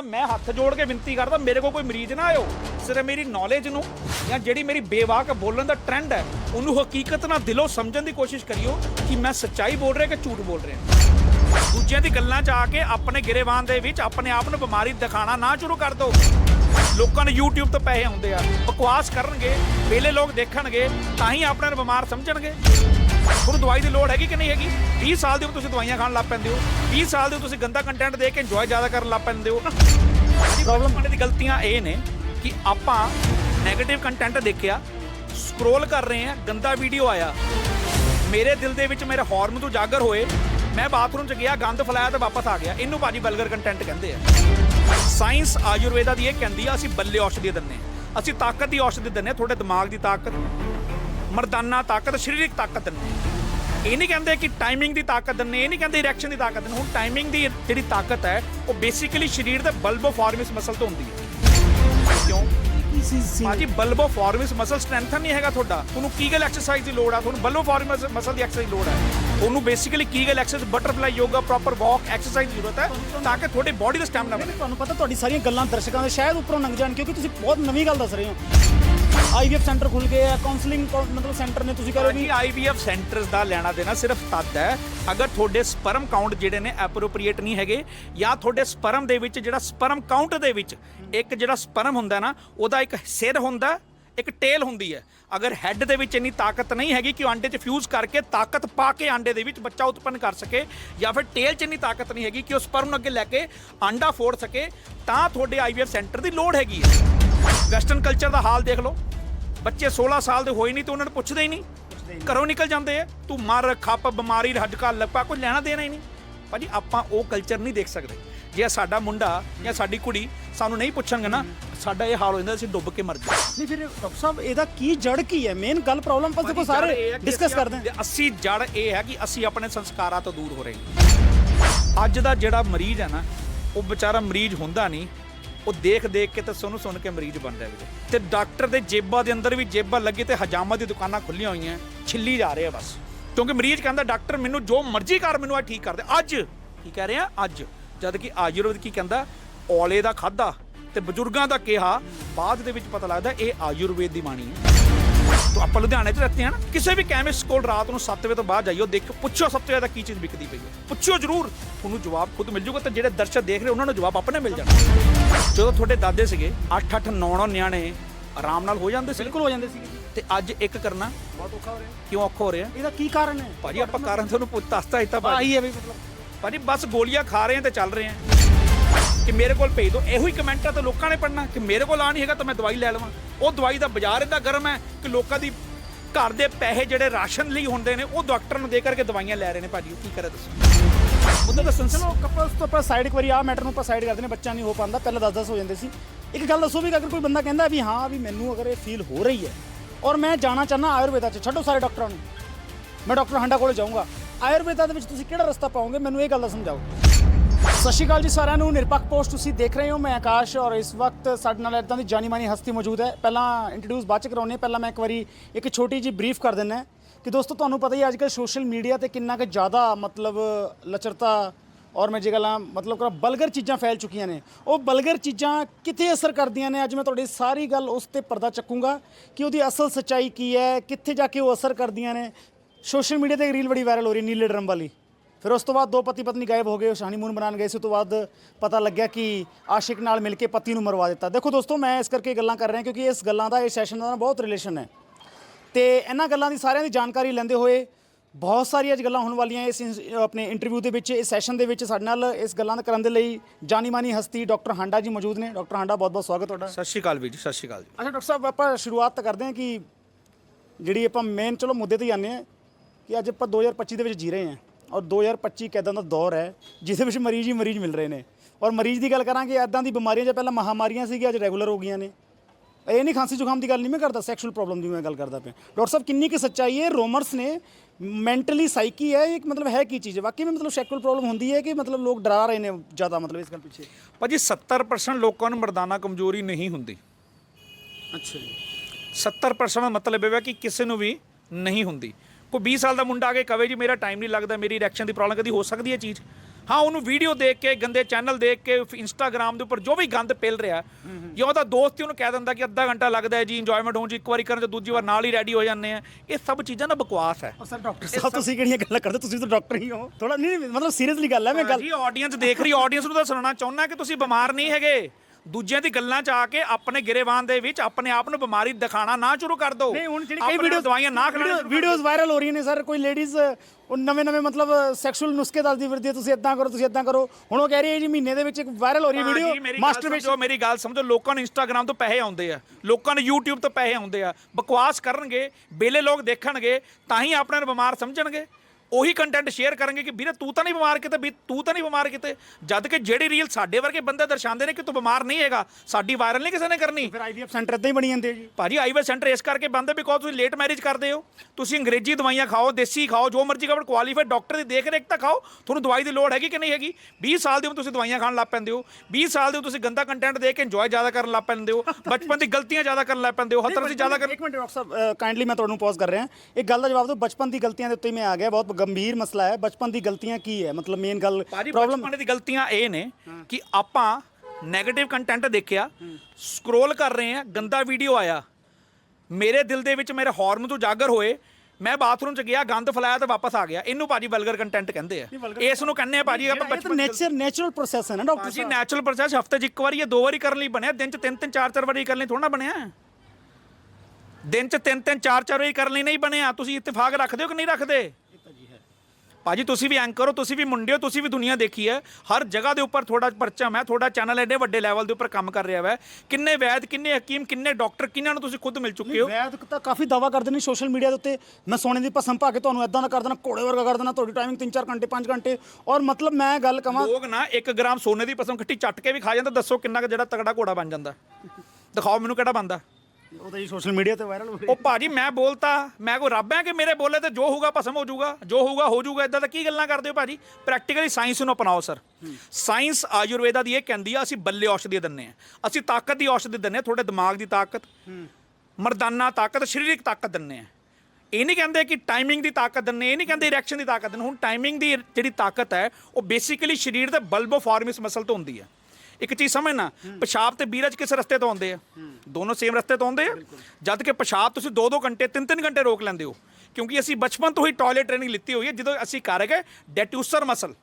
ਨਾਲ ਮੈਂ ਹੱਥ ਜੋੜ ਕੇ ਬੇਨਤੀ ਕਰਦਾ, ਮੇਰੇ ਕੋਲ ਕੋਈ ਮਰੀਜ਼ ਨਾ ਆਇਓ। ਸਿਰਫ ਮੇਰੀ ਨੌਲੇਜ ਨੂੰ ਜਾਂ ਜਿਹੜੀ ਮੇਰੀ ਬੇਵਾਕ ਬੋਲਣ ਦਾ ਟ੍ਰੈਂਡ ਹੈ, ਉਹਨੂੰ ਹਕੀਕਤ ਨਾਲ ਦਿਲੋਂ ਸਮਝਣ ਦੀ ਕੋਸ਼ਿਸ਼ ਕਰਿਓ ਕਿ ਮੈਂ ਸੱਚਾਈ ਬੋਲ ਰਿਹਾ ਕਿ ਝੂਠ ਬੋਲ ਰਿਹਾ। ਦੂਜਿਆਂ ਦੀ ਗੱਲਾਂ 'ਚ ਆ ਕੇ ਆਪਣੇ ਗਿਰੇਵਾਨ ਦੇ ਵਿੱਚ ਆਪਣੇ ਆਪ ਨੂੰ ਬਿਮਾਰੀ ਦਿਖਾਣਾ ਨਾ ਸ਼ੁਰੂ ਕਰ ਦਿਓ। ਲੋਕਾਂ ਨੂੰ YouTube ਤੋਂ ਪੈਸੇ ਆਉਂਦੇ ਆ, ਬਕਵਾਸ ਕਰਨਗੇ ਵੇਲੇ ਲੋਕ ਦੇਖਣਗੇ, ਤਾਂ ਹੀ ਆਪਣੇ ਨੂੰ ਬਿਮਾਰ ਸਮਝਣਗੇ। ਤੁਹਾਨੂੰ ਦਵਾਈ ਦੀ ਲੋੜ ਹੈਗੀ ਕਿ ਨਹੀਂ ਹੈਗੀ? 20 ਸਾਲ ਦੇ ਹੋ ਤੁਸੀਂ ਦਵਾਈਆਂ ਖਾਣ ਲੱਗ ਪੈਂਦੇ ਹੋ। 20 ਸਾਲ ਦੇ ਹੋ ਤੁਸੀਂ ਗੰਦਾ ਕੰਟੈਂਟ ਦੇਖ ਕੇ ਇੰਜੋਏ ਜ਼ਿਆਦਾ ਕਰਨ ਲੱਗ ਪੈਂਦੇ ਹੋ। ਪ੍ਰੋਬਲਮ ਦੀ ਗਲਤੀਆਂ ਇਹ ਨੇ ਕਿ ਆਪਾਂ 네ਗੇਟਿਵ ਕੰਟੈਂਟ ਦੇਖਿਆ ਸਕਰੋਲ ਕਰ ਰਹੇ ਆ ਗੰਦਾ ਵੀਡੀਓ ਆਇਆ। ਮੇਰੇ ਦਿਲ ਦੇ ਵਿੱਚ ਮੇਰੇ ਹਾਰਮੋਨ ਤੋਂ ਜਾਗਰ ਹੋਏ ਮੈਂ ਬਾਥਰੂਮ 'ਚ ਗਿਆ ਗੰਦ ਫਲਾਇਆ ਤੇ ਵਾਪਸ ਆ ਗਿਆ। ਇਹਨੂੰ ਭਾਜੀ ਬਲਗਰ ਕੰਟੈਂਟ ਕਹਿੰਦੇ ਆ। ਸਾਇੰਸ ਆਯੁਰਵੇਦਾ ਦੀ ਇਹ ਕਹਿੰਦੀ ਆ ਅਸੀਂ ਬੱਲੇ ਔਸ਼ਧੀ ਦਿੰਨੇ। ਅਸੀਂ ਤਾਕਤ ਦੀ ਔਸ਼ਧੀ ਦਿੰਨੇ ਤੁਹਾਡੇ ਦਿਮਾਗ ਦੀ ਤਾਕਤ। ਮਰਦਾਨਾ ਤਾਕਤ, ਸਰੀਰਕ ਤਾਕਤ ਨੇ। ਇਹ ਨਹੀਂ ਕਹਿੰਦੇ ਕਿ ਟਾਈਮਿੰਗ ਦੀ ਤਾਕਤ ਦਿੰਨੇ ਇਹ ਨਹੀਂ ਕਹਿੰਦੇ ਰਿਐਕਸ਼ਨ ਦੀ ਤਾਕਤ ਦਿੰਨੇ ਹੁਣ ਟਾਈਮਿੰਗ ਦੀ ਜਿਹੜੀ ਤਾਕਤ ਹੈ, ਉਹ ਬੇਸਿਕਲੀ ਸਰੀਰ ਦੇ ਬਲਬੋਫਾਰਮਿਸ ਮਸਲ ਤੋਂ ਹੁੰਦੀ ਹੈ। ਕਿਉਂ? ਭਾਜੀ ਬਲਬੋਫਾਰਮਿਸ ਮਸਲ ਸਟਰੈਂਥਨ ਨਹੀਂ ਹੈਗਾ ਤੁਹਾਡਾ। ਤੁਹਾਨੂੰ ਕੀ ਕੀਗਲ ਐਕਸਰਸਾਈਜ਼ ਦੀ ਲੋੜ ਆ? ਤੁਹਾਨੂੰ ਬਲਬੋ ਫਾਰਮਿਸ ਮਸਲ ਦੀ ਐਕਸਰਸਾਈਜ਼ ਲੋੜ ਹੈ ਤੁਹਾਨੂੰ basically Kegel exercise butterfly yoga proper walk exercise ਜ਼ਰੂਰਤ ਹੈ ਤਾਂ ਕਿ ਤੁਹਾਡੇ ਬਾਡੀ ਦਾ ਸਟੈਮਿਨਾ ਬਣੇ। ਤੁਹਾਨੂੰ ਪਤਾ ਤੁਹਾਡੀ ਸਾਰੀਆਂ ਗੱਲਾਂ ਦਰਸ਼ਕਾਂ ਦੇ ਸ਼ਾਇਦ ਉੱਪਰੋਂ ਲੰਘ ਜਾਣ ਕਿਉਂਕਿ ਤੁਸੀਂ ਬਹੁਤ ਨਵੀਂ ਗੱਲ ਦੱਸ ਰਹੇ ਹੋ। ਆਈਵੀਐਫ ਸੈਂਟਰ ਖੁੱਲ ਗਏ ਆ ਕਾਉਂਸਲਿੰਗ ਮਤਲਬ ਸੈਂਟਰ ਨੇ ਤੁਸੀਂ ਵੀ ਵੀ ਆਈਵੀਐਫ ਸੈਂਟਰਸ ਦਾ ਲੈਣਾ ਦੇਣਾ ਸਿਰਫ ਤਦ ਹੈ ਅਗਰ ਤੁਹਾਡੇ ਸਪਰਮ ਕਾਊਂਟ ਜਿਹੜੇ ਨੇ ਐਪਰੋਪ੍ਰੀਏਟ ਨਹੀਂ ਹੈਗੇ ਜਾਂ ਤੁਹਾਡੇ ਸਪਰਮ ਦੇ ਵਿੱਚ ਜਿਹੜਾ ਸਪਰਮ ਕਾਊਂਟ ਦੇ ਵਿੱਚ ਇੱਕ ਜਿਹੜਾ ਸਪਰਮ ਹੁੰਦਾ ਨਾ ਉਹਦਾ ਇੱਕ ਸਿਰ ਹੁੰਦਾ ਇੱਕ ਟੇਲ ਹੁੰਦੀ ਹੈ। ਅਗਰ ਹੈੱਡ ਦੇ ਵਿੱਚ ਇੰਨੀ ਤਾਕਤ ਨਹੀਂ ਹੈਗੀ ਕਿ ਉਹ ਆਂਡੇ 'ਚ ਫਿਊਜ਼ ਕਰਕੇ ਤਾਕਤ ਪਾ ਕੇ ਆਂਡੇ ਦੇ ਵਿੱਚ ਬੱਚਾ ਉਤਪੰਨ ਕਰ ਸਕੇ ਜਾਂ ਫਿਰ ਟੇਲ 'ਚ ਇੰਨੀ ਤਾਕਤ ਨਹੀਂ ਹੈਗੀ ਕਿ ਉਹ ਸਪਰਮ ਨੂੰ ਅੱਗੇ ਲੈ ਕੇ ਆਂਡਾ ਫੋੜ ਸਕੇ ਤਾਂ ਤੁਹਾਡੇ ਆਈਵੀਐਫ ਸੈਂਟਰ ਦੀ ਲੋੜ ਹੈਗੀ ਹੈ। ਵੈਸਟਰਨ ਕਲਚਰ ਦਾ ਹਾਲ ਦੇਖ ਲਓ। ਬੱਚੇ 16 ਸਾਲ ਦੇ ਹੋਏ ਨਹੀਂ ਤੇ ਉਹਨਾਂ ਨੂੰ ਪੁੱਛਦੇ ਹੀ ਨਹੀਂ। ਘਰੋਂ ਨਿਕਲ ਜਾਂਦੇ ਆ। ਤੂੰ ਮਰ ਖੱਪ ਬਿਮਾਰੀ ਹੱਡਕਾ ਲੱਪਾ ਕੋਈ ਲੈਣਾ ਦੇਣਾ ਹੀ ਨਹੀਂ। ਭਾਜੀ ਆਪਾਂ ਉਹ ਕਲਚਰ ਨਹੀਂ ਦੇਖ ਸਕਦੇ। ਜੇ ਸਾਡਾ ਮੁੰਡਾ ਜਾਂ ਸਾਡੀ ਕੁੜੀ ਸਾਨੂੰ ਨਹੀਂ ਪੁੱਛਣਗੇ ਨਾ ਸਾਡਾ ਇਹ ਹਾਲ ਹੋ ਜਾਂਦਾ ਅਸੀਂ ਡੁੱਬ ਕੇ ਮਰ ਜਾਵਾਂਗੇ ਨਹੀਂ ਫਿਰ ਡਾਕਟਰ ਸਾਹਿਬ ਇਹਦਾ ਕੀ ਜੜ ਕੀ ਹੈ? ਮੇਨ ਗੱਲ ਪ੍ਰੋਬਲਮ ਪਰ ਦੇਖੋ ਸਾਰੇ ਡਿਸਕਸ ਕਰਦੇ ਹਾਂ। ਅਸੀਂ ਜੜ ਇਹ ਹੈ ਕਿ ਅਸੀਂ ਆਪਣੇ ਸੰਸਕਾਰਾਂ ਤੋਂ ਦੂਰ ਹੋ ਰਹੇ ਹਾਂ। ਅੱਜ ਦਾ ਜਿਹੜਾ ਮਰੀਜ਼ ਹੈ ਨਾ ਉਹ ਵਿਚਾਰਾ ਮਰੀਜ਼ ਹੁੰਦਾ ਨਹੀਂ। ਉਹ ਦੇਖ ਦੇਖ ਕੇ ਤੇ ਸੁਣ ਸੁਣ ਕੇ ਮਰੀਜ਼ ਬਣ ਰਿਹਾ ਵੀਰੇ। ਤੇ ਡਾਕਟਰ ਦੇ ਜੇਬਾਂ ਦੇ ਅੰਦਰ ਵੀ ਜੇਬਾਂ ਲੱਗੀ ਤੇ ਹਜਾਮਤ ਦੀ ਦੁਕਾਨਾਂ ਖੁੱਲੀਆਂ ਹੋਈਆਂ ਛਿੱਲੀ ਜਾ ਰਹੇ ਆ ਬਸ। ਕਿਉਂਕਿ ਮਰੀਜ਼ ਕਹਿੰਦਾ ਡਾਕਟਰ ਮੈਨੂੰ ਜੋ ਮਰਜ਼ੀ ਕਰ ਮੈਨੂੰ ਆ ਠੀਕ ਕਰ ਦੇ। ਅੱਜ ਕੀ ਕਹਿ ਰਹੇ? ਅੱਜ। ਜਦ ਕਿ ਆਯੁਰਵੇਦ ਕੀ ਕਹਿੰਦਾ ਔਲੇ ਦਾ ਖਾਦਾ ਤੇ ਬਜ਼ੁਰਗਾਂ ਦਾ ਕਿਹਾ ਬਾਅਦ ਦੇ ਵਿੱਚ ਪਤਾ ਲੱਗਦਾ ਇਹ ਆਯੁਰਵੇਦ ਦੀ ਬਾਣੀ ਹੈ। ਤੋ ਆਪਾਂ ਲੁਧਿਆਣੇ 'ਚ ਰਹਤੇ ਹਾਂ ਨਾ ਕਿਸੇ ਵੀ ਕੈਮਿਸਟ ਕੋਲ ਰਾਤ ਨੂੰ 7 ਵਜੇ ਤੋਂ ਬਾਅਦ ਜਾਈਓ ਦੇਖੋ ਪੁੱਛੋ ਸਭ ਤੋਂ ਜ਼ਿਆਦਾ ਕੀ ਚੀਜ਼ ਵਿਕਦੀ ਪਈ ਹੈ। ਪੁੱਛਿਓ ਜ਼ਰੂਰ ਤੁਹਾਨੂੰ ਜਵਾਬ ਖੁਦ ਮਿਲ ਜੂਗਾ ਤੇ ਜਿਹੜੇ ਦਰਸ਼ਕ ਦੇਖ ਰਹੇ ਉਹਨਾਂ ਨੂੰ ਜਵਾਬ ਆਪਣੇ ਮਿਲ ਜਾਣਾ ਜਦੋਂ ਤੁਹਾਡੇ ਦਾਦੇ ਸੀਗੇ 8 8 9 9 ਨਿਆਣੇ ਆਰਾਮ ਨਾਲ ਹੋ ਜਾਂਦੇ ਸੀ ਬਿਲਕੁਲ ਹੋ ਜਾਂਦੇ ਸੀ ਤੇ ਅੱਜ ਇੱਕ ਕਰਨਾ। ਬਹੁਤ ਔਖਾ ਹੋ ਰਿਹਾ। ਕਿਉਂ ਔਖਾ ਹੋ ਰਿਹਾ? ਇਹਦਾ ਕੀ ਕਾਰਨ ਹੈ? ਭਾਜੀ ਆਪਾਂ ਕਾਰਨ ਤੁਹਾਨੂੰ ਪੁੱਛ ਦੱਸਤਾ ਇੱਤਾ ਭਾਜੀ। ਆਹੀ ਹੈ ਵੀ ਮਤਲਬ ਭਾਜੀ, ਬਸ ਗੋਲੀਆਂ ਖਾ ਰਹੇ ਹਾਂ ਤੇ ਚੱਲ ਰਹੇ ਹਾਂ ਕਿ ਮੇਰੇ ਕੋਲ ਭੇਜ ਦਿਓ। ਇਹੋ ਹੀ ਕਮੈਂਟ ਕਮੈਂਟਾਂ ਤਾਂ ਲੋਕਾਂ ਨੇ ਪੜਨਾ ਕਿ ਮੇਰੇ ਕੋਲ ਆ ਨਹੀਂ ਹੈਗਾ ਤਾਂ ਮੈਂ ਦਵਾਈ ਲੈ ਲਵਾਂ। ਉਹ ਦਵਾਈ ਦਾ ਬਾਜ਼ਾਰ ਇੰਨਾ ਗਰਮ ਹੈ ਕਿ ਲੋਕਾਂ ਦੀ ਘਰ ਦੇ ਪੈਸੇ ਜਿਹੜੇ ਰਾਸ਼ਨ ਲਈ ਹੁੰਦੇ ਨੇ, ਉਹ ਡਾਕਟਰ ਨੂੰ ਦੇ ਕਰਕੇ ਦਵਾਈਆਂ ਲੈ ਰਹੇ ਨੇ ਭਾਜੀ। ਉਹ ਕੀ ਕਰੇ ਦੱਸੋ? ਮੁੱਦਾ ਦੱਸਣ ਚਲੋ ਕਪਲਸ ਤੋਂ ਆਪਾਂ ਸਾਈਡ ਇੱਕ ਵਾਰੀ ਆ ਮੈਟਰ ਨੂੰ ਆਪਾਂ ਸਾਈਡ ਕਰਦੇ ਨੇ, ਬੱਚਾ ਨਹੀਂ ਹੋ ਪਾਉਂਦਾ, ਪਹਿਲਾਂ 10 10 ਹੋ ਜਾਂਦੇ ਸੀ। ਇੱਕ ਗੱਲ ਦੱਸੋ ਵੀ ਅਗਰ ਕੋਈ ਬੰਦਾ ਕਹਿੰਦਾ ਵੀ ਹਾਂ, ਵੀ ਮੈਨੂੰ ਅਗਰ ਇਹ ਫੀਲ ਹੋ ਰਹੀ ਹੈ, ਔਰ ਮੈਂ ਜਾਣਾ ਚਾਹਨਾ ਆਯੁਰਵੇਦਾ ਚ, ਛੱਡੋ ਸਾਰੇ ਡਾਕਟਰਾਂ ਨੂੰ। ਮੈਂ ਡਾਕਟਰ ਹੰਡਾ ਕੋਲ ਜਾਊਂਗਾ। ਆਯੁਰਵੇਦਾ ਦੇ ਵਿੱਚ ਤੁਸੀਂ ਕਿਹੜਾ ਰਸਤਾ ਪਾਓਗੇ? ਮੈਨੂੰ ਇਹ ਗੱਲ ਦਾ ਸਮਝਾਓ। ਸਤਿ ਸ਼੍ਰੀ ਅਕਾਲ ਜੀ ਸਾਰਿਆਂ ਨੂੰ, ਨਿਰਪੱਖ ਪੋਸਟ ਤੁਸੀਂ ਦੇਖ ਰਹੇ ਹੋ, ਮੈਂ ਆਕਾਸ਼ ਔਰ ਇਸ ਵਕਤ ਸਾਡੇ ਨਾਲ ਇਦਾਂ ਦੀ ਜਾਨੀ ਮਾਨੀ ਹਸਤੀ ਮੌਜੂਦ ਹੈ। ਪਹਿਲਾਂ ਇੰਟਰੋਡਿਊਸ ਬਾਅਦ ਚ ਕਰਾਉਣੇ ਪਹਿਲਾਂ ਮੈਂ ਇੱਕ ਵਾਰੀ ਇੱਕ ਛੋਟੀ ਜੀ ਬਰੀਫ ਕਰ ਦਿੰਦਾ ਕਿ ਦੋਸਤੋ, ਤੁਹਾਨੂੰ ਪਤਾ ਹੀ ਅੱਜ ਕੱਲ੍ਹ ਸੋਸ਼ਲ ਮੀਡੀਆ ਤੇ ਕਿੰਨਾ ਕੁ ਜ਼ਿਆਦਾ ਮਤਲਬ ਲਚਰਤਾ ਔਰ ਮੈਂ ਜੇ ਗੱਲਾਂ ਮਤਲਬ ਕਰਾਂ ਬਲਗਰ ਚੀਜ਼ਾਂ ਫੈਲ ਚੁੱਕੀਆਂ ਨੇ। ਉਹ ਬਲਗਰ ਚੀਜ਼ਾਂ ਕਿੱਥੇ ਅਸਰ ਕਰਦੀਆਂ ਨੇ? ਅੱਜ ਮੈਂ ਤੁਹਾਡੀ ਸਾਰੀ ਗੱਲ ਉਸ ਤੇ ਪਰਦਾ ਚੱਕੂੰਗਾ ਕਿ ਉਹਦੀ ਅਸਲ ਸੱਚਾਈ ਕੀ ਹੈ, ਕਿੱਥੇ ਜਾ ਕੇ ਉਹ ਅਸਰ ਕਰਦੀਆਂ ਨੇ ਸੋਸ਼ਲ ਮੀਡੀਆ ਤੇ ਇੱਕ ਰੀਲ ਬੜੀ ਵਾਇਰਲ ਹੋ ਰਹੀ ਨੀਲੇ ਡਰਮ ਵਾਲੀ। ਫਿਰ ਉਸ ਤੋਂ ਬਾਅਦ ਦੋ ਪਤੀ ਪਤਨੀ ਗਾਇਬ ਹੋ ਗਏ ਉਹ ਹਨੀਮੂਨ ਮਨਾਉਣ ਗਏ ਸੀ ਉਸ ਤੋਂ ਬਾਅਦ ਪਤਾ ਲੱਗਿਆ ਕਿ ਆਸ਼ਿਕ ਨਾਲ ਮਿਲ ਕੇ ਪਤੀ ਨੂੰ ਮਰਵਾ ਦਿੱਤਾ। ਦੇਖੋ ਦੋਸਤੋ ਮੈਂ ਇਸ ਕਰਕੇ ਗੱਲਾਂ ਕਰ ਰਿਹਾ ਕਿਉਂਕਿ ਇਸ ਗੱਲਾਂ ਦਾ ਇਸ ਸੈਸ਼ਨ ਦਾ ਬਹੁਤ ਰਿਲੇਸ਼ਨ ਹੈ। ਤੇ ਇਹਨਾਂ ਗੱਲਾਂ ਦੀ ਸਾਰਿਆਂ ਦੀ ਜਾਣਕਾਰੀ ਲੈਂਦੇ ਹੋਏ ਬਹੁਤ ਸਾਰੀਆਂ ਅੱਜ ਗੱਲਾਂ ਹੋਣ ਵਾਲੀਆਂ ਇਸ ਆਪਣੇ ਇੰਟਰਵਿਊ ਦੇ ਵਿੱਚ ਇਸ ਸੈਸ਼ਨ ਦੇ ਵਿੱਚ ਸਾਡੇ ਨਾਲ ਇਸ ਗੱਲਾਂ ਦਾ ਕਰਨ ਦੇ ਲਈ ਜਾਨੀ ਮਾਨੀ ਹਸਤੀ ਡਾਕਟਰ ਹਾਂਡਾ ਜੀ ਮੌਜੂਦ ਨੇ। ਡਾਕਟਰ ਹਾਂਡਾ ਬਹੁਤ ਬਹੁਤ ਸਵਾਗਤ ਤੁਹਾਡਾ। ਸਤਿ ਸ਼੍ਰੀ ਅਕਾਲ ਵੀਰ ਜੀ ਸਤਿ ਸ਼੍ਰੀ ਅਕਾਲ ਜੀ। ਅੱਛਾ ਡਾਕਟਰ ਸਾਹਿਬ ਆਪਾਂ ਸ਼ੁਰੂਆਤ ਤਾਂ ਕਰਦੇ ਹਾਂ ਕਿ ਜਿਹੜੀ ਆਪਾਂ ਮੇਨ ਚਲੋ ਮੁੱਦੇ ਤੇ ਆਉਂਦੇ ਹਾਂ। ਕਿ ਅੱਜ ਆਪਾਂ 2025 ਦੇ ਵਿੱਚ ਜੀ ਰਹੇ ਹਾਂ ਔਰ 2025 ਇੱਕ ਇੱਦਾਂ ਦਾ ਦੌਰ ਹੈ ਜਿਸ ਵਿੱਚ ਮਰੀਜ਼ ਹੀ ਮਰੀਜ਼ ਮਿਲ ਰਹੇ ਨੇ। ਔਰ ਮਰੀਜ਼ ਦੀ ਗੱਲ ਕਰਾਂਗੇ ਇੱਦਾਂ ਦੀ ਬਿਮਾਰੀਆਂ ਜੇ ਪਹਿਲਾਂ ਮਹਾਮਾਰੀਆਂ ਸੀਗੀਆਂ ਅੱਜ ਰੈਗੂਲਰ ਹੋ ਗਈਆਂ ਨੇ। ਇਹ ਨਹੀਂ ਖਾਂਸੀ ਜ਼ੁਕਾਮ ਦੀ ਗੱਲ ਨਹੀਂ ਮੈਂ ਕਰਦਾ ਸੈਕਸ਼ੂਅਲ ਪ੍ਰੋਬਲਮ ਦੀ ਮੈਂ ਗੱਲ ਕਰਦਾ ਪਿਆ। ਡਾਕਟਰ ਸਾਹਿਬ ਕਿੰਨੀ ਕੁ ਸੱਚਾਈ ਹੈ? ਰੋਮਰਸ ਨੇ ਮੈਂਟਲੀ ਸਾਈਕੀ ਹੈ ਇੱਕ ਮਤਲਬ ਹੈ ਕੀ ਚੀਜ਼? ਹੈ ਵਾਕਈ ਵਿੱਚ ਮਤਲਬ ਸੈਕਸ਼ੂਅਲ ਪ੍ਰੋਬਲਮ ਹੁੰਦੀ ਹੈ ਕਿ ਮਤਲਬ ਲੋਕ ਡਰਾ ਰਹੇ ਨੇ ਜ਼ਿਆਦਾ ਮਤਲਬ ਇਸ ਗੱਲ ਪਿੱਛੇ? ਭਾਜੀ 70% ਲੋਕਾਂ ਨੂੰ ਮਰਦਾਨਾ ਕਮਜ਼ੋਰੀ ਨਹੀਂ ਹੁੰਦੀ। ਅੱਛਾ ਜੀ। 70% ਦਾ ਮਤਲਬ ਇਹ ਹੈ ਕਿ ਕਿਸੇ ਨੂੰ ਵੀ ਨਹੀਂ ਹੁੰਦੀ। ਕੋਈ 20 ਸਾਲ ਦਾ ਮੁੰਡਾ ਆ ਕੇ ਕਵੇ ਜੀ ਮੇਰਾ ਟਾਈਮ ਨਹੀਂ ਲੱਗਦਾ ਮੇਰੀ ਰਿਐਕਸ਼ਨ ਦੀ ਪ੍ਰੋਬਲਮ ਕਦੀ ਹੋ ਸਕਦੀ ਹੈ ਚੀਜ਼? ਹਾਂ ਉਹਨੂੰ ਵੀਡੀਓ ਦੇਖ ਕੇ ਗੰਦੇ ਚੈਨਲ ਦੇਖ ਕੇ ਇੰਸਟਾਗ੍ਰam ਦੇ ਉੱਪਰ ਜੋ ਵੀ ਗੰਦ ਪੇਲ ਰਿਹਾ ਜੇ ਉਹਦਾ ਦੋਸਤ ਹੀ ਉਹਨੂੰ ਕਹਿ ਦਿੰਦਾ ਕਿ ਅੱਧਾ ਘੰਟਾ ਲੱਗਦਾ ਹੈ ਜੀ ਇੰਜੋਏਮੈਂਟ ਹੋਣ ਜੀ ਇੱਕ ਵਾਰੀ ਕਰਨ ਤੇ ਦੂਜੀ ਵਾਰ ਨਾਲ ਹੀ ਰੈਡੀ ਹੋ ਜਾਂਦੇ ਆ। ਇਹ ਸਭ ਚੀਜ਼ਾਂ ਦਾ ਬਕਵਾਸ ਹੈ। ਸਰ ਡਾਕਟਰ ਸਾਹਿਬ ਤੁਸੀਂ ਕਿਹੜੀਆਂ ਗੱਲਾਂ ਕਰਦੇ ਤੁਸੀਂ ਤਾਂ ਡਾਕਟਰ ਹੀ ਹੋ। ਥੋੜਾ ਨਹੀਂ ਮਤਲਬ ਸੀਰੀਅਸਲੀ ਗੱਲ ਹੈ ਮੈਂ ਗੱਲ ਜੀ ਆਡੀਅנס ਦੇਖ ਰਹੀ ਆਡੀਅנס ਨੂੰ ਤਾਂ ਸੁਣਾਉਣਾ ਚਾਹੁੰਦਾ ਕਿ ਤੁਸੀਂ ਬਿਮਾਰ ਨਹੀਂ ਹੈਗੇ। ਦੂਜਿਆਂ ਦੀ ਗੱਲਾਂ 'ਚ ਆ ਕੇ ਆਪਣੇ ਗਿਰੇਵਾਨ ਦੇ ਵਿੱਚ ਆਪਣੇ ਆਪ ਨੂੰ ਬਿਮਾਰੀ ਦਿਖਾਣਾ ਨਾ ਸ਼ੁਰੂ ਕਰ ਦਿਓ ਨਹੀਂ ਹੁਣ ਜਿਹੜੀ ਆਪਣੇ ਕਈ ਵੀਡੀਓ ਦਵਾਈਆਂ ਨਾ ਖਾਣਾ ਵੀਡੀਓਜ਼ ਵਾਇਰਲ ਹੋ ਰਹੀਆਂ ਨੇ ਸਰ ਕੋਈ ਲੇਡੀਜ਼ ਉਹ ਨਵੇਂ ਨਵੇਂ ਮਤਲਬ ਸੈਕਸ਼ੂਅਲ ਨੁਸਖੇ ਦੱਸਦੀ ਫਿਰਦੀ ਹੈ ਤੁਸੀਂ ਇਦਾਂ ਕਰੋ ਤੁਸੀਂ ਇਦਾਂ ਕਰੋ। ਹੁਣ ਉਹ ਕਹਿ ਰਹੀ ਹੈ ਜੀ ਮਹੀਨੇ ਦੇ ਵਿੱਚ ਇੱਕ ਵਾਇਰਲ ਹੋ ਰਹੀ ਵੀਡੀਓ ਮਾਸਟਰ ਮਾਸਟਰਬੇਸ਼ਨ ਜੋ ਮੇਰੀ ਗੱਲ ਸਮਝੋ ਲੋਕਾਂ ਨੂੰ ਇੰਸਟਾਗ੍ਰam ਤੋਂ ਪੈਸੇ ਆਉਂਦੇ ਆ। ਲੋਕਾਂ ਨੂੰ YouTube ਤੋਂ ਪੈਸੇ ਆਉਂਦੇ ਆ। ਬਕਵਾਸ ਕਰਨਗੇ ਬੇਲੇ ਲੋਕ ਦੇਖਣਗੇ ਤਾਂ ਹੀ ਆਪਣੇ ਨੂੰ ਬਿਮਾਰ ਸਮਝਣਗੇ। ਉਹੀ ਕੰਟੈਂਟ ਸ਼ੇਅਰ ਕਰਨਗੇ ਕਿ ਵੀਰੇ ਤੂੰ ਤਾਂ ਨਹੀਂ ਬਿਮਾਰ ਕਿਤੇ ਵੀ ਤੂੰ ਤਾਂ ਨਹੀਂ ਬਿਮਾਰ ਕਿਤੇ। ਜਦ ਕਿ ਜਿਹੜੀ ਰੀਲ ਸਾਡੇ ਵਰਗੇ ਬੰਦੇ ਦਰਸਾਉਂਦੇ ਨੇ ਕਿ ਤੂੰ ਬਿਮਾਰ ਨਹੀਂ ਹੈਗਾ ਸਾਡੀ ਵਾਇਰਲ ਨਹੀਂ ਕਿਸੇ ਨੇ ਕਰਨੀ। ਫਿਰ ਆਈਵੀਐਫ ਸੈਂਟਰ ਇਦਾਂ ਹੀ ਬਣੀ ਜਾਂਦੇ ਜੀ। ਭਾਜੀ ਆਈਵੈ ਸੈਂਟਰ ਇਸ ਕਰਕੇ ਬੰਦ ਹੈ ਬਿਕੋਜ਼ ਤੁਸੀਂ ਲੇਟ ਮੈਰਿਜ ਕਰਦੇ ਹੋ। ਤੁਸੀਂ ਅੰਗਰੇਜ਼ੀ ਦਵਾਈਆਂ ਖਾਓ ਦੇਸੀ ਖਾਓ ਜੋ ਮਰਜ਼ੀ ਖਾਓ ਕੁਆਲੀਫਾਈਡ ਡਾਕਟਰ ਦੀ ਦੇਖ ਰੇਖ ਤਾਂ ਖਾਓ। ਤੁਹਾਨੂੰ ਦਵਾਈ ਦੀ ਲੋੜ ਹੈਗੀ ਕਿ ਨਹੀਂ ਹੈਗੀ? 20 ਸਾਲ ਦੇ ਹੋ ਤੁਸੀਂ ਦਵਾਈਆਂ ਖਾਣ ਲੱਗ ਪੈਂਦੇ ਹੋ। 20 ਸਾਲ ਦੇ ਹੋ ਤੁਸੀਂ ਗੰਦਾ ਕੰਟੈਂਟ ਦੇਖ ਕੇ ਇੰਜੋਏ ਜ਼ਿਆਦਾ ਕਰਨ ਲੱਗ ਪੈਂਦੇ ਹੋ। ਬਚਪਨ ਦੀ ਗਲਤੀਆਂ ਜ਼ਿਆਦਾ ਕਰਨ ਲੱਗ ਪੈਂਦੇ ਹੋ। ਹੱਥ ਤੁਸੀਂ ਜ਼ਿਆਦਾ ਕਰ ਇੱਕ ਮਿੰਟ ਡਾਕਟਰ ਸਾਹਿਬ ਕਾਈਂਡਲੀ ਮੈਂ ਤੁਹਾਨੂੰ ਪੌਜ਼ ਕਰ ਰਿਹਾ। ਇੱਕ ਗੱਲ ਦਾ ਜਵਾਬ ਦਿਓ ਬਚਪਨ ਦੀ ਗਲਤੀਆਂ ਦੇ ਉੱਤੇ ਮੈਂ ਆ ਗਿਆ ਬਹੁਤ ਗੰਭੀਰ ਮਸਲਾ ਹੈ। ਬਚਪਨ ਦੀ ਗਲਤੀਆਂ ਕੀ ਹੈ? ਮਤਲਬ ਮੇਨ ਗੱਲ ਭਾਜੀ ਪ੍ਰੋਬਲਮ ਬਚਪਨ ਦੀ ਗਲਤੀਆਂ ਇਹ ਨੇ ਕਿ ਆਪਾਂ 네ਗੇਟਿਵ ਕੰਟੈਂਟ ਦੇਖਿਆ ਸਕਰੋਲ ਕਰ ਰਹੇ ਆ ਗੰਦਾ ਵੀਡੀਓ ਆਇਆ। ਮੇਰੇ ਦਿਲ ਦੇ ਵਿੱਚ ਮੇਰੇ ਹਾਰਮੋਨ ਤੋਂ ਜਾਗਰ ਹੋਏ ਮੈਂ ਬਾਥਰੂਮ ਚ ਗਿਆ ਗੰਦ ਫਲਾਇਆ ਤੇ ਵਾਪਸ ਆ ਗਿਆ। ਇਹਨੂੰ ਭਾਜੀ ਵਲਗਰ ਕੰਟੈਂਟ ਕਹਿੰਦੇ ਆ। ਇਸ ਨੂੰ ਕਹਿੰਦੇ ਆ ਭਾਜੀ ਆਪਾਂ ਬਚਪਨ ਨੇਚਰ ਨੈਚੁਰਲ ਪ੍ਰੋਸੈਸ ਹੈ ਨਾ ਡਾਕਟਰ ਭਾਜੀ ਨੈਚੁਰਲ ਪ੍ਰੋਸੈਸ ਹਫ਼ਤੇ 'ਚ ਇੱਕ ਵਾਰੀ ਜਾਂ ਦੋ ਵਾਰੀ ਕਰਨ ਲਈ ਬਣਿਆ ਦਿਨ 'ਚ ਤਿੰਨ ਤਿੰਨ ਚਾਰ ਚਾਰ ਵਾਰੀ ਕਰਨ ਲਈ ਥੋੜਾ ਬਣਿਆ। ਦਿਨ 'ਚ ਤਿੰਨ ਤਿੰਨ ਚਾਰ ਚਾਰ ਵਾਰੀ ਕਰਨ ਲਈ ਨਹੀਂ ਬਣਿਆ। ਤੁਸੀਂ ਇਤਫਾਕ ਰੱਖਦੇ ਹੋ ਕਿ ਨਹੀਂ ਰੱਖਦੇ? ਭਾਜੀ ਤੁਸੀਂ ਵੀ ਐਂਕਰ ਹੋ ਤੁਸੀਂ ਵੀ ਮੁੰਡੇ ਹੋ ਤੁਸੀਂ ਵੀ ਦੁਨੀਆ ਦੇਖੀ ਹੈ। ਹਰ ਜਗ੍ਹਾ ਦੇ ਉੱਪਰ ਥੋੜਾ ਪਰਚਮ ਹੈ ਤੁਹਾਡਾ ਚੈਨਲ ਐਡੇ ਵੱਡੇ ਲੈਵਲ ਦੇ ਉੱਪਰ ਕੰਮ ਕਰ ਰਿਹਾ ਹੈ ਕਿੰਨੇ ਵੈਦ ਕਿੰਨੇ ਹਕੀਮ ਕਿੰਨੇ ਡਾਕਟਰ ਕਿੰਨਾਂ ਨੂੰ ਤੁਸੀਂ ਖੁਦ ਮਿਲ ਚੁੱਕੇ ਹੋ? ਵੈਦ ਤਾਂ ਕਾਫੀ ਦਾਵਾ ਕਰਦੇ ਨੇ ਸੋਸ਼ਲ ਮੀਡੀਆ ਦੇ ਉੱਤੇ। ਮੈਂ ਸੋਨੇ ਦੀ ਭਸਮ ਪਾ ਕੇ ਤੁਹਾਨੂੰ ਇਦਾਂ ਦਾ ਕਰ ਦੇਣਾ ਘੋੜੇ ਵਰਗਾ ਕਰ ਦੇਣਾ ਤੁਹਾਡੀ ਟਾਈਮਿੰਗ 3-4 ਘੰਟੇ 5 ਘੰਟੇ। ਔਰ ਮਤਲਬ ਮੈਂ ਗੱਲ ਕਵਾਂ ਲੋਕ ਨਾ 1 ਗ੍ਰਾਮ ਸੋਨੇ ਦੀ ਪਸਮ ਖੱਟੀ ਚੱਟ ਕੇ ਵੀ ਖਾ ਜਾਂਦਾ ਦੱਸੋ ਕਿੰਨਾ ਕੁ ਜਿਹੜਾ ਤਗੜਾ ਘੋੜਾ ਬਣ ਜਾਂਦਾ। ਦਿਖਾਓ ਮੈਨੂੰ ਕਿਹੜਾ ਬੰਦਾ ਉਹ ਤਾਂ ਜੀ ਸੋਸ਼ਲ ਮੀਡੀਆ ਤੇ ਵਾਇਰਲ ਹੋ ਉਹ ਭਾਜੀ ਮੈਂ ਬੋਲਤਾ ਮੈਂ ਕੋਈ ਰੱਬ ਹੈ ਕਿ ਮੇਰੇ ਬੋਲੇ ਤੇ ਜੋ ਹੋਊਗਾ ਭਸਮ ਹੋ ਜਾਊਗਾ ਜੋ ਹੋਊਗਾ ਹੋ ਜਾਊਗਾ ਇਦਾਂ ਤਾਂ ਕੀ ਗੱਲਾਂ ਕਰਦੇ ਹੋ ਭਾਜੀ? ਪ੍ਰੈਕਟੀਕਲੀ ਸਾਇੰਸ ਨੂੰ ਅਪਣਾਓ ਸਰ। ਸਾਇੰਸ ਆਯੁਰਵੇਦਾ ਦੀ ਇਹ ਕਹਿੰਦੀ ਆ ਅਸੀਂ ਬੱਲੇ ਔਸ਼ਧੀ ਦਿੰਨੇ ਆ ਅਸੀਂ ਤਾਕਤ ਦੀ ਔਸ਼ਧੀ ਦਿੰਨੇ ਆ ਤੁਹਾਡੇ ਦਿਮਾਗ ਦੀ ਤਾਕਤ। ਮਰਦਾਨਾ ਤਾਕਤ ਸਰੀਰਕ ਤਾਕਤ ਦਿੰਨੇ ਆ ਇਹ ਨਹੀਂ ਕਹਿੰਦੇ ਕਿ ਟਾਈਮਿੰਗ ਦੀ ਤਾਕਤ ਦਿੰਨੇ ਇਹ ਨਹੀਂ ਕਹਿੰਦੇ ਇਰੈਕਸ਼ਨ ਦੀ ਤਾਕਤ ਦਿੰਨੇ ਹੁਣ ਟਾਈਮਿੰਗ ਦੀ ਜਿਹੜੀ ਤਾਕਤ ਹੈ ਉਹ ਬੇਸਿਕਲੀ ਸਰੀਰ ਦੇ ਬਲਬੋਫਾਰਮਿਸ ਮਸਲ ਤੋਂ ਹੁੰਦੀ ਹੈ। ਇੱਕ ਚੀਜ਼ ਸਮਝਣਾ, ਪਿਸ਼ਾਬ ਤੇ ਬੀਰਜ ਕਿਸ ਰਸਤੇ ਤੋਂ ਆਉਂਦੇ ਆ। ਦੋਨੋਂ ਸੇਮ ਰਸਤੇ ਤੋਂ ਆਉਂਦੇ ਆ। ਜਦ ਕਿ ਪਿਸ਼ਾਬ ਤੁਸੀਂ 2-2 ਘੰਟੇ 3-3 ਘੰਟੇ ਰੋਕ ਲੈਂਦੇ ਹੋ। ਕਿਉਂਕਿ ਅਸੀਂ ਬਚਪਨ ਤੋਂ ਹੀ ਟਾਇਲਟ ਟ੍ਰੇਨਿੰਗ ਲਿੱਤੀ ਹੋਈ ਹੈ, ਜਦੋਂ ਅਸੀਂ ਕਰ ਗਏ ਡੈਟਿਊਸਰ ਮਸਲ